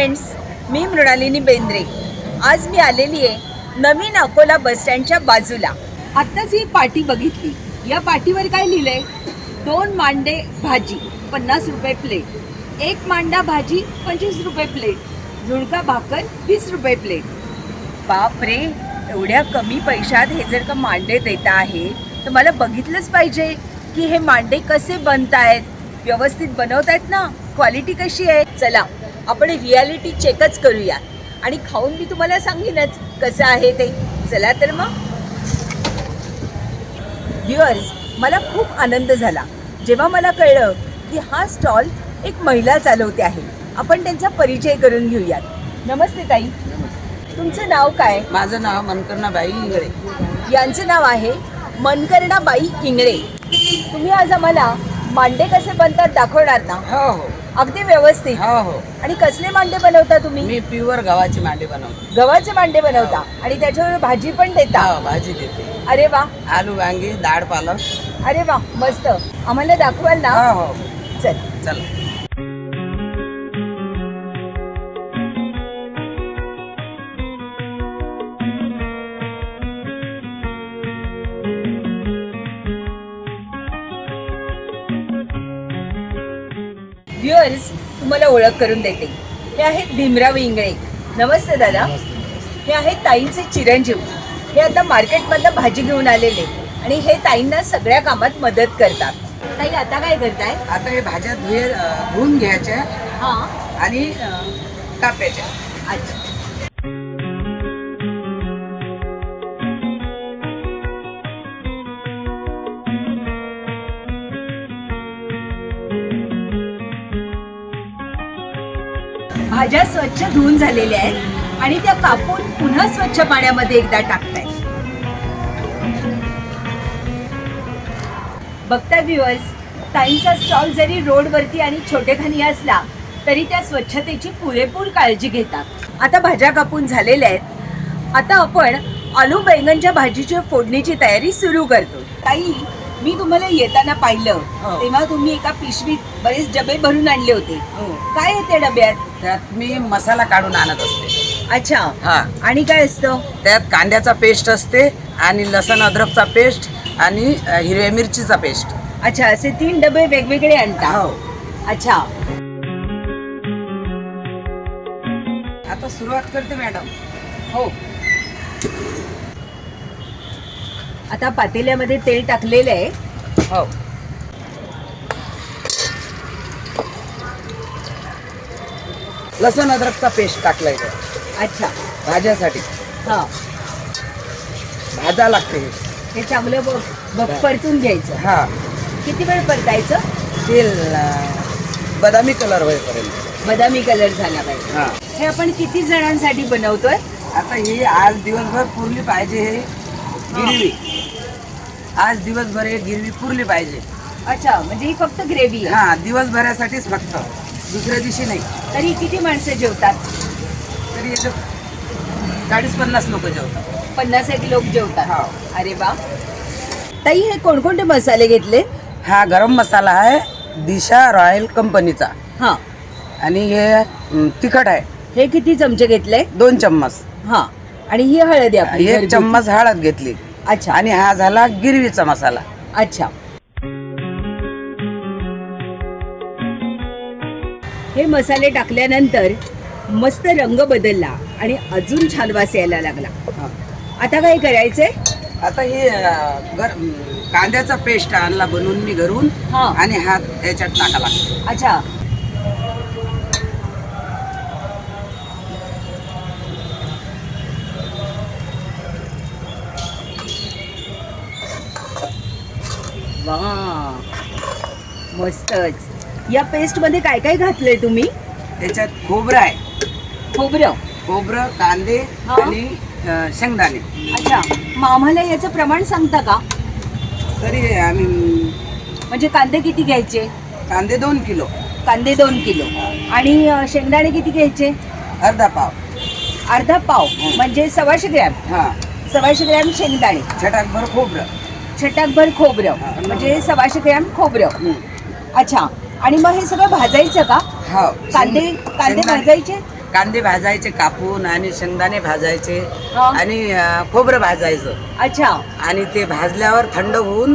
Friends मी मृणालिनी बेंद्रे. आज मी आलेली आहे नवीन अकोला बसस्टँडच्या बाजूला. आत्ताच ही पाटी बघितली. या पाटीवर काय लिहिलंय? दोन मांडे भाजी पन्नास रुपये प्लेट एक मांडा भाजी पंचवीस रुपये प्लेट झुणका भाकर वीस रुपये प्लेट बापरे एवढ्या कमी पैशात हे जर का मांडे देता आहे तर मला बघितलंच पाहिजे की हे मांडे कसे बनतायत? व्यवस्थित बनवतायत ना? क्वालिटी कशी आहे? चला आपण रियालिटी चेकच करूया. आणि खाऊन मी तुम्हाला सांगेनच कसं आहे ते. चला तर मग. व्ह्युअर्स मला खूप आनंद झाला. जेव्हा मला कळलं की हा स्टॉल एक महिला चालवते आहे. आपण त्यांचा परिचय करून घेऊयात. नमस्ते ताई. तुमचं नाव काय? माझं नाव मनकर्णाबाई इंगळे. यांचं नाव आहे मनकर्णाबाई इंगळे. तुम्ही आज आम्हाला मांडे कसे बनतात दाखवणार ना? हो हो. अगदी व्यवस्थित. हो हो. आणि कसले मांडे बनवता तुम्ही? मी प्युअर गव्हाची मांडी बनवतो. गव्हाचे मांडे बनवता? आणि त्याच्यावर भाजी पण देता? हो भाजी देते. अरे वा. आलू वांगी डाळ पालक. अरे वा मस्त. आम्हाला दाखवाल ना? हो हो. चल. चला. व्ह्युअर्स तुम्हाला ओळख करून देते. हे आहेत भीमराव इंगळे. नमस्ते दादा. हे आहेत ताईंचे चिरंजीव. हे आता मार्केटमधनं भाजी घेऊन आलेले आणि हे ताईंना सगळ्या कामात मदत करतात. ताई आता काय करताय? आता हे भाज्या धुये अं, धुवून घ्यायच्या हा. आणि कापायच्या. अच्छा. भाज्या स्वच्छ धुवून झालेल्या आहेत आणि त्या कापून पुन्हा स्वच्छ पाण्यामध्ये एकदा टाकताय बघता व्ह्युअर्स ताईंचा स्टॉल जरी रोडवरती आणि छोटेखानी असला तरी त्या स्वच्छतेची पुरेपूर काळजी घेतात. आता भाज्या कापून झालेल्या आहेत. आता आपण आलू बैंगनच्या भाजीची फोडणीची तयारी सुरू करतो. ताई मी तुम्हाला येताना पाहिलं. हो. तेव्हा तुम्ही एका पिशवीत बरेच डबे भरून आणले होते. हो. काय आहे त्या डब्यात? त्यात मी मसाला काढून आणत असते. अच्छा. हा. आणि काय असतं? त्यात कांद्याचा पेस्ट असते आणि लसण अद्रकचा पेस्ट आणि अं, हिरव्या मिरचीचा पेस्ट. अच्छा असे तीन डबे वेगवेगळे आणता. हो. अच्छा. आता सुरुवात करते मॅडम. हो. आता पातेल्यामध्ये तेल टाकलेलं आहे. हो. लसण अद्रकचा पेस्ट टाकलाय अच्छा. भाज्यासाठी. हा. भाजा लागते. हे. हे चांगलं बघ बघ परतून घ्यायचं. हा. किती वेळ परतायचं? तेल अं, बदामी कलर होईपर्यंत. बदामी कलर झाला पाहिजे. हा. हे आपण किती जणांसाठी बनवतोय? आता ही आज दिवसभर पुरली पाहिजे हे गिरवी आज दिवसभर हे गिरवी पुरली पाहिजे. अच्छा म्हणजे ही फक्त ग्रेव्ही हा दिवसभरासाठीच फक्त. दुसऱ्या दिवशी नाही. तरी किती माणसं जेवतात? तरी चाळीस पन्नास लोक जेवतात. पन्नास एक लोक जेवतात. हा. अरे वा. ताई हे कोणकोणते मसाले घेतले? हा गरम मसाला आहे दिशा रॉयल कंपनीचा. हा. आणि हे अं, तिखट आहे. हे किती चमचे घेतले? दोन चम्मच. हा. आणि ही हळद आहे आपली एक घरगुती. चम्मच हळद घेतली. अच्छा. आणि हा झाला गिरवीचा मसाला. अच्छा. हे मसाले टाकल्यानंतर मस्त रंग बदलला आणि अजून छान वास यायला लागला. आता काय करायचंय? आता हे गर कांद्याचा पेस्ट आणला बनवून मी घरून हा. आणि हा याच्यात टाका लागतो अच्छा. वा मस्तच. या पेस्टमध्ये काय काय घातलंय तुम्ही? त्याच्यात खोबरं आहे. खोबरं. खोबरं कांदे हा. आणि अं, शेंगदाणे. अच्छा. मग आम्हाला याचं प्रमाण सांगता का? तरी आम्ही म्हणजे कांदे किती घ्यायचे? कांदे दोन किलो. कांदे दोन किलो. आणि अ, शेंगदाणे किती घ्यायचे? अर्धा पाव. अर्धा पाव. म्हणजे सव्वाशे ग्रॅम. हा. सव्वाशे ग्रॅम शेंगदाणे. छटाकभर खोबरं. छटाकभर खोबरं. हा. म्हणजे सव्वाशे ग्रॅम खोबरं. हं. अच्छा. आणि मग हे सगळं भाजायचं का? हो. कांदे कांदे शेंगदाणे- भाजायचे? कांदे भाजायचे कापून आणि शेंगदाणे भाजायचे हा. आणि अं, खोबरं भाजायचं. अच्छा. आणि ते भाजल्यावर थंड होऊन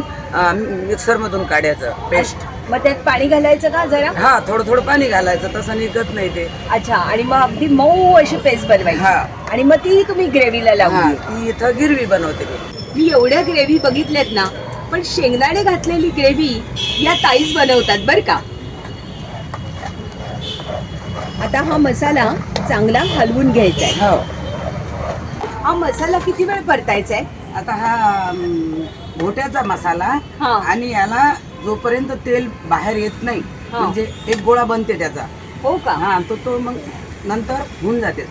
मिक्सर मधून काढायचं पेस्ट. मग त्यात पाणी घालायचं का जरा? हा थोडं थोडं पाणी घालायचं तसं निघत नाही ते. अच्छा. आणि मग अगदी मऊ अशी पेस्ट बनवायची. हा. आणि मग ती तुम्ही ग्रेव्हीला हा लावली ती इथं गिरवी बनवते मी मी एवढ्या ग्रेव्ही बघितल्यात ना पण शेंगदाणे घातलेली ग्रेव्ही या ताईच बनवतात बर का. आता हा मसाला चांगला हलवून घ्यायचा आहे. हो. हा मसाला किती वेळ परतायचा आहे आता हा अं, घोट्याचा मसाला हा. आणि याला जोपर्यंत तेल बाहेर येत नाही हा. म्हणजे एक गोळा बनते त्याचा. हो का? हा तो तो मग नंतर होऊन जाते.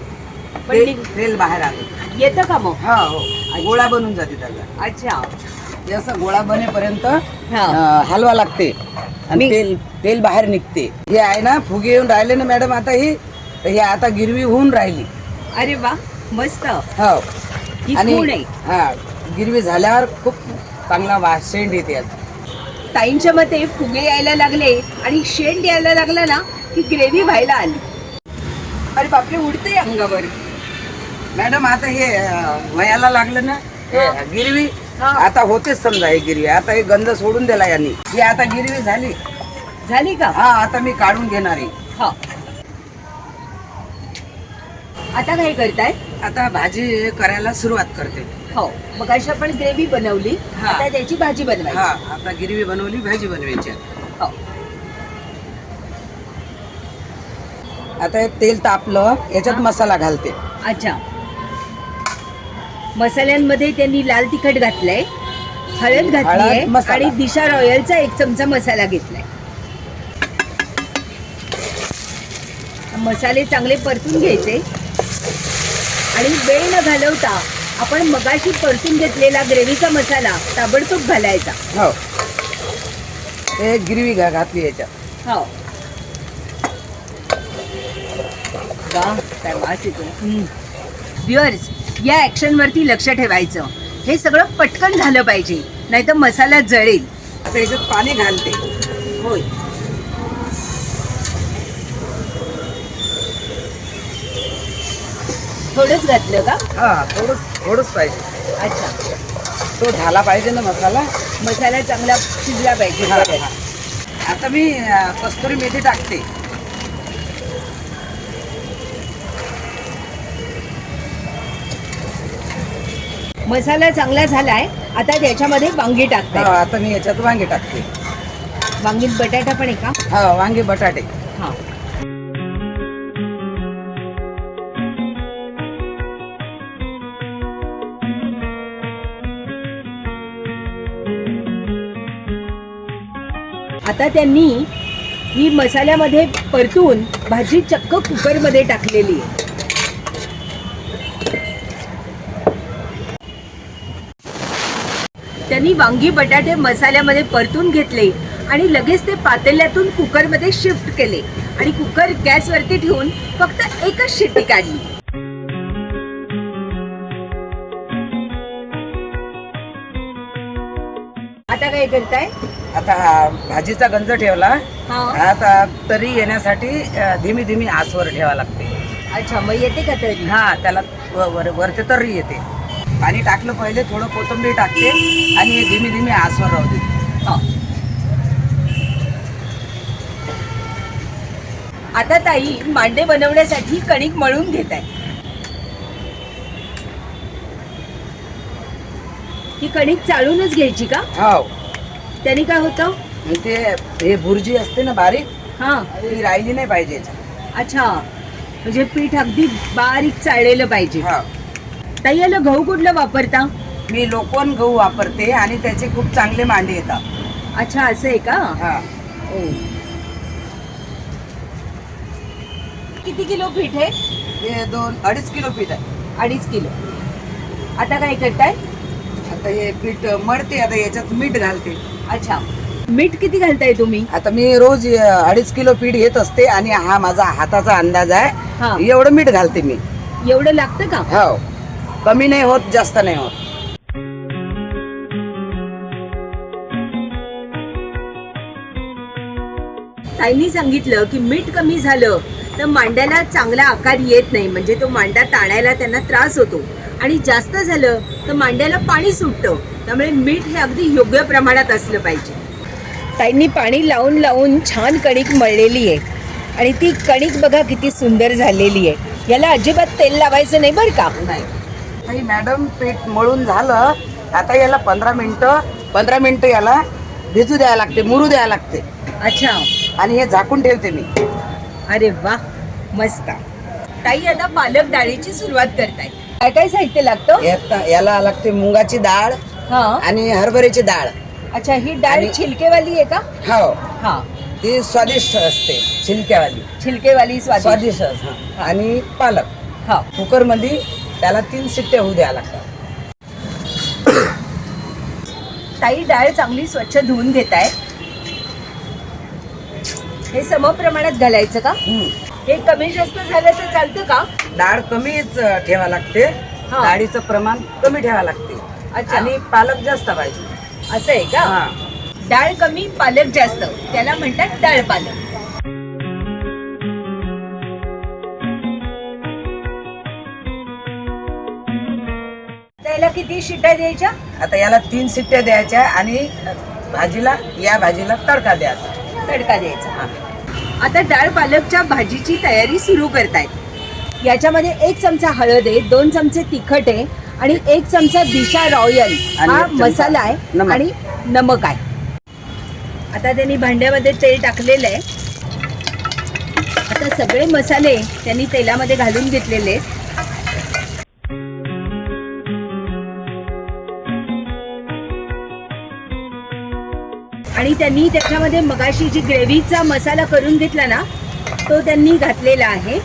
पण ते- निघ- तेल बाहेर आलं. येतं का मग? हा हो. गोळा बनून जाते त्याचा. अच्छा. असं गोळा बनेपर्यंत हा. अं, हलवा लागते आणि तेल तेल बाहेर निघते हे आहे ना फुगे येऊन राहिले ना मॅडम आता ही तर हे आता गिरवी होऊन राहिली अरे वा मस्त हो ही आणि आहे हा गिरवी झाल्यावर खूप चांगला वास शेंड येते याचा. ताईंच्या मते फुगे यायला लागले आणि शेंड यायला लागला ना की ग्रेव्ही व्हायला आली अरे बापरे उडते अंगावर मॅडम आता हे अं, वयाला लागलं ना हे. गिरवी. आता होतेच समजा हे गिरवी. आता हे गंध सोडून दिला यांनी. ही आता गिरवी झाली. झाली का? हा आता मी काढून घेणार आहे. हा. आता काय करताय? आता भाजी करायला सुरुवात करते. हो. मग अशी आपण ग्रेव्ही बनवली. हा. आता त्याची भाजी बनवायची. हा आता गिरवी बनवली भाजी बनवायची आता. हो. आता हे तेल तापलं याच्यात. मसाला घालते. अच्छा. मसाल्यांमध्ये त्यांनी लाल तिखट घातलंय हळद घातली आहे हळद, मसाला. आणि दिशा रॉयलचा एक चमचा मसाला घेतलाय. मसाले चांगले परतून घ्यायचे. आणि वेळ न घालवता आपण मगाशी परतून घेतलेला ग्रेव्हीचा मसाला ताबडतोब घालायचा. हो. हे गिरवी घा- घातली याच्यात. हो. वा काय वास येतो व्ह्युअर्स या ऍक्शन वरती लक्ष ठेवायचं. हे सगळं पटकन झालं पाहिजे नाहीतर मसाला जळेल. आता याच्यात पाणी घालते. होय. थोडंच घातलं का? हा थोडंच थोडंच पाहिजे. अच्छा. तो झाला पाहिजे ना मसाला? मसाला चांगला शिजला पाहिजे. हा. हा. आता मी अं, कस्तुरी मेथी टाकते. मसाला चांगला झालाय. आता त्याच्यामध्ये वांगी हा, टाकताय आता मी याच्यात वांगे टाकते. वांगीत बटाटा पण आहे का? हा वांगे बटाटे. हा. आता त्यांनी ही मसाल्यामध्ये परतून भाजी चक्क कुकरमध्ये टाकलेली आहे. त्यांनी वांगी बटाटे मसाल्यामध्ये परतून घेतले आणि लगेच ते पातेल्यातून कुकरमध्ये शिफ्ट केले आणि कुकर गॅसवरती ठेवून फक्त एकच शिट्टी काढली. आता काय करताय? आता हा भाजीचा गंज ठेवला. हा. आता तरी येण्यासाठी धीमी धीमी आसवर ठेवा लागते. अच्छा मग येते का तरी? हा त्याला वर वरते तरी येते. पाणी टाकलं पहिले थोडं कोथिंबीर टाकते आणि हे धीमी धीमी आसवर राहू दे. हा. आता ताई मांडे बनवण्यासाठी कणिक मळून घेत आहे ही कणिक चाळूनच घ्यायची का? हो त्याने काय होतं? ते हे भुर्जी असते ना बारीक हा. ती राहिली नाही पाहिजे. अच्छा. म्हणजे पीठ अगदी बारीक चाळलेलं पाहिजे. हा. ताई याला गहू कुठलं वापरता? मी लोकवन गहू वापरते आणि त्याचे खूप चांगले मांडे येतात. अच्छा असं आहे का? हा. ओ. किती किलो पीठ आहे? हे दोन अडीच किलो पीठ आहे. अडीच किलो. आता काय करताय? आता हे पीठ मळते आता याच्यात मीठ घालते. अच्छा. मीठ किती घालताय तुम्ही? आता मी रोज अ, अडीच किलो पीठ घेत असते आणि हा माझा हाताचा अंदाज हा. आहे एवढं मीठ घालते मी. एवढं लागतं का? हो. कमी नाही होत जास्त नाही होत. ताईंनी सांगितलं की मीठ कमी झालं तर मांड्याला चांगला आकार येत नाही म्हणजे तो मांडा ताणायला त्यांना त्रास होतो. आणि जास्त झालं तर मांड्याला पाणी सुटतं त्यामुळे मीठ हे अगदी योग्य प्रमाणात असलं पाहिजे. ताईंनी पाणी लावून लावून छान कणिक मळलेली आहे. आणि ती कणिक बघा किती सुंदर झालेली आहे. याला अजिबात तेल लावायचं नाही बरं का? काही मॅडम पीठ मळून झालं आता याला पंधरा मिनिटं पंधरा मिनिटं याला भिजू द्यायला लागते मुरू द्यायला लागते. अच्छा. आणि हे झाकून ठेवते मी. अरे वा मस्त. ताई आता पालक डाळीची सुरुवात करताय. काय काय साहित्य लागतं? यात- याला लागते मुगाची डाळ हा. आणि हरभऱ्याची डाळ. अच्छा ही डाळ आणि- छिलकेवाली आहे का? हो. हा. ती स्वादिष्ट असते छिलक्यावाली छिलकेवाली स्वादिष्ट. स्वादिष्ट असते. आणि पालक. हा. कुकरमध्ये त्याला तीन शिट्ट्या होऊ द्यावं लागतात. ताई डाळ चांगली स्वच्छ धुवून घेताय. हे सम प्रमाणात घालायचं का? हम्म. हे कमी जास्त झालं तर चालतं का? डाळ कमीच ठेवा लागते. हा. डाळीचं प्रमाण कमी ठेवा लागते. अच्छा. आणि पालक जास्त पाहिजे. असं आहे का? हा. डाळ कमी पालक जास्त. त्याला म्हणतात डाळ पालक. त्याला किती शिट्ट्या द्यायच्या? आता याला तीन शिट्ट्या द्यायच्या आणि भाजीला या भाजीला तडका द्यायचा. तडका द्यायचा. आता डाळ पालकच्या भाजीची तयारी सुरू करतायत. याच्यामध्ये एक चमचा हळद आहे दोन चमचे तिखट आहे आणि एक चमचा दिशा रॉयल. आणि हा मसाला आहे. आणि नमक आहे. आता त्यांनी भांड्यामध्ये तेल टाकलेलं आहे. आता सगळे मसाले त्यांनी तेलामध्ये घालून घेतलेले आहेत. आणि त्यांनी त्याच्यामध्ये मगाशी जी ग्रेव्हीचा मसाला करून घेतला ना तो त्यांनी घातलेला आहे.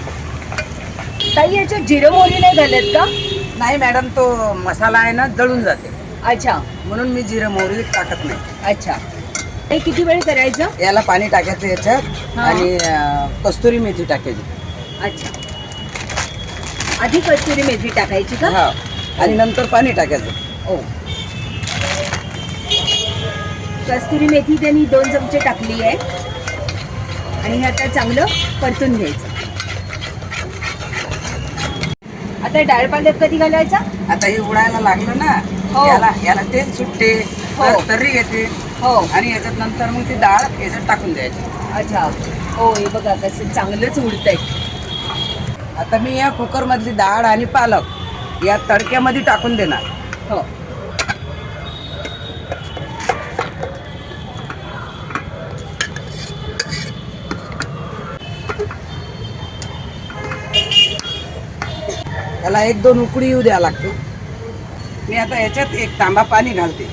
काही याच्यात जिरं मोहरी नाही घालत का? नाही मॅडम तो मसाला आहे ना जळून जाते. अच्छा. म्हणून मी जिरं मोहरी टाकत नाही. अच्छा. हे किती वेळ करायचं? याला पाणी टाकायचं याच्यात हा. आणि अं, कस्तुरी मेथी टाकायची. अच्छा. आधी कस्तुरी मेथी टाकायची का? हा. आणि नंतर पाणी टाकायचं. ओ कस्तुरी मेथी त्यांनी दोन चमचे टाकली आहे. आणि हे आता चांगलं परतून घ्यायचं. आता डाळ पालक कधी घालायचा? आता हे उडायला लागलं ना हो. याला याला तेल सुटते हो. तर तर्री येते. हो. आणि याच्यात नंतर मग ती डाळ याच्यात टाकून द्यायची. अच्छा. हो हे बघा कसं चांगलंच उडतंय. आता मी या कुकर मधली डाळ आणि पालक या तडक्यामध्ये टाकून देणार. हो. त्याला एक दोन उकडी येऊ द्यावं लागते. मी आता याच्यात एक तांबा पाणी घालते.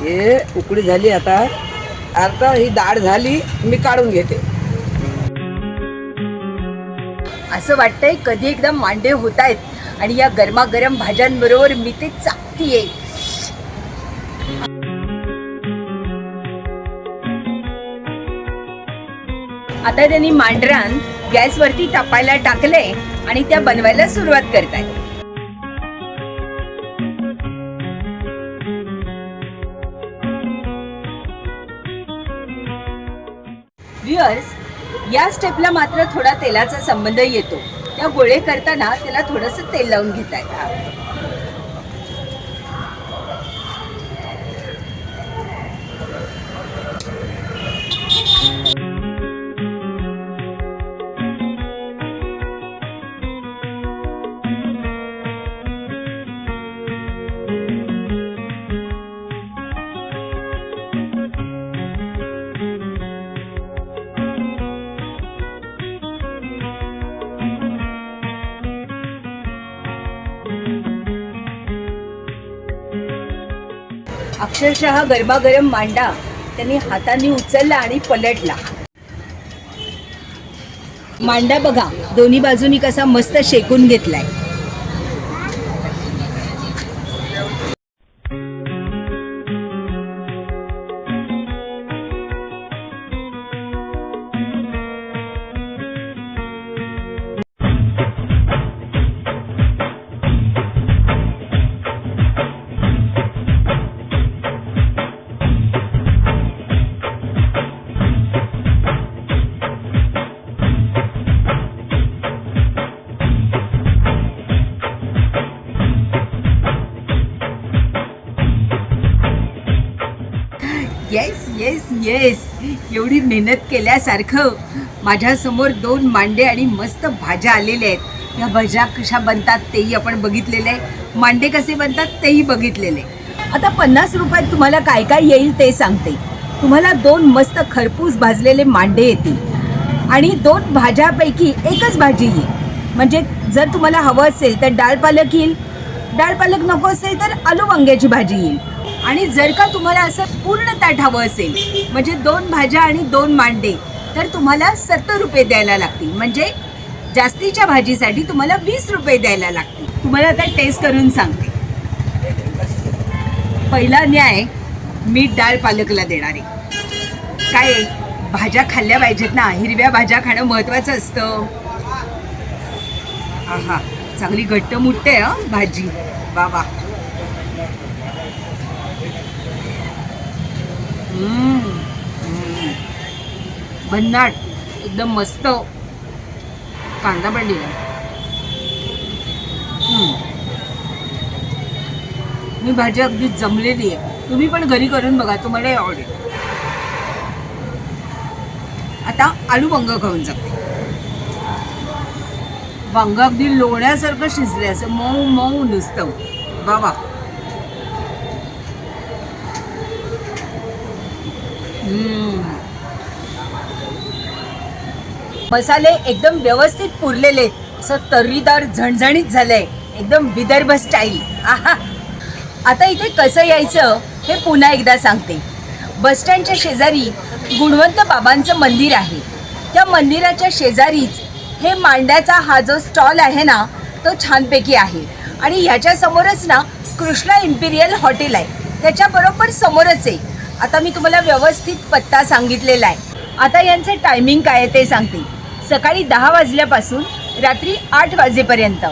हे उकडी झाली आता. आता ही डाळ झाली मी काढून घेते. असं वाटतंय कधी एकदम मांडे होत आहेत आणि या गरमागरम भाज्यांबरोबर मी ते चाकतीये. आता त्यांनी मांडरान गॅसवरती तापायला टाकले आणि त्या बनवायला सुरुवात करतायत व्ह्युअर्स या स्टेपला मात्र थोडा तेलाचा संबंध येतो. त्या गोळे करताना त्याला थोडंसं तेल लावून घेता येतं. अक्षरशः गरमागरम मांडा त्यांनी हाताने उचलला आणि पलटला. मांडा बघा दोन्ही बाजूनी कसा मस्त शेकून घेतलाय. येस एवढी मेहनत केल्यासारखं माझ्यासमोर दोन मांडे आणि मस्त भाज्या आलेल्या आहेत. या भाज्या कशा बनतात तेही आपण बघितलेले आहे. मांडे कसे बनतात तेही बघितलेले आता पन्नास रुपयात तुम्हाला काय काय येईल ते सांगते. तुम्हाला दोन मस्त खरपूस भाजलेले मांडे येतील. आणि दोन भाज्यापैकी एकच भाजी येईल. म्हणजे जर तुम्हाला हवं असेल तर डाळ पालक येईल. डाळ पालक नको असेल तर आलू वांग्याची भाजी येईल. आणि जर का तुम्हाला असं पूर्ण ताट हवं असेल म्हणजे दोन भाज्या आणि दोन मांडे तर तुम्हाला सत्तर रुपये द्यायला लागतील. म्हणजे जास्तीच्या भाजीसाठी तुम्हाला वीस रुपये द्यायला लागतील. तुम्हाला आता टेस्ट करून सांगते. पहिला न्याय मी डाळ पालकला देणार. आहे काय? भाज्या खाल्ल्या पाहिजेत ना. हिरव्या भाज्या खाणं महत्त्वाचं असतं. आहा चांगली घट्ट मुठते हं भाजी. वा वा. भन्नाट. एकदम मस्त. कांदा पण दिला मी भाजी अगदी जमलेली आहे. तुम्ही पण घरी करून बघा तुम्हालाही आवडेल. आता आलू वांग खाऊन जाते. वांग अगदी लोण्यासारखं शिजले असं मऊ मऊ नुसतं. बाबा मसाले एकदम व्यवस्थित पुरलेले आहेत. असं तर्रीदार झणझणीत झालंय. एकदम विदर्भ स्टाईल आहा. आता इथे कसं यायचं हे पुन्हा एकदा सांगते. बसस्टँडच्या शेजारी गुणवंत बाबांचं मंदिर आहे. त्या मंदिराच्या शेजारीच हे मांड्याचा हा जो स्टॉल आहे ना तो छानपैकी आहे. आणि ह्याच्यासमोरच ना कृष्णा इम्पिरियल हॉटेल आहे. त्याच्याबरोबर समोरच आहे. आता मी तुम्हाला व्यवस्थित पत्ता सांगितलेला आहे. आता यांचं टायमिंग काय आहे ते सांगते. सकाळी दहा वाजल्यापासून रात्री आठ वाजेपर्यंत.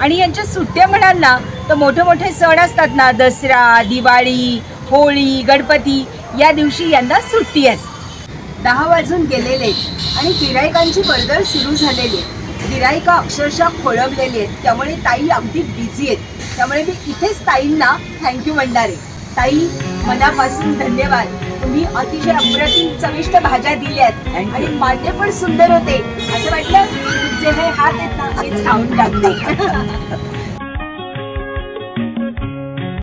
आणि यांच्या सुट्ट्या म्हणाल ना तर मोठे मोठे सण असतात ना दसरा दिवाळी होळी गणपती या दिवशी यांना सुट्टी असते दहा वाजून गेलेले आहेत आणि गिरायकांची वर्दळ सुरू झालेली गिरायका अक्षरशः खोळंबलेली आहेत. त्यामुळे ताई अगदी बिझी आहेत. त्यामुळे मी इथेच ताईंना थँक्यू म्हणणार आहे. ताई मनापासून धन्यवाद. तुम्ही अतिशय अप्रतिम चविष्ट भाज्या दिल्यात. आणि मांडे पण सुंदर होते. असं वाटलं तुमचे हे हात आहेत ना हेच खाऊन टाकले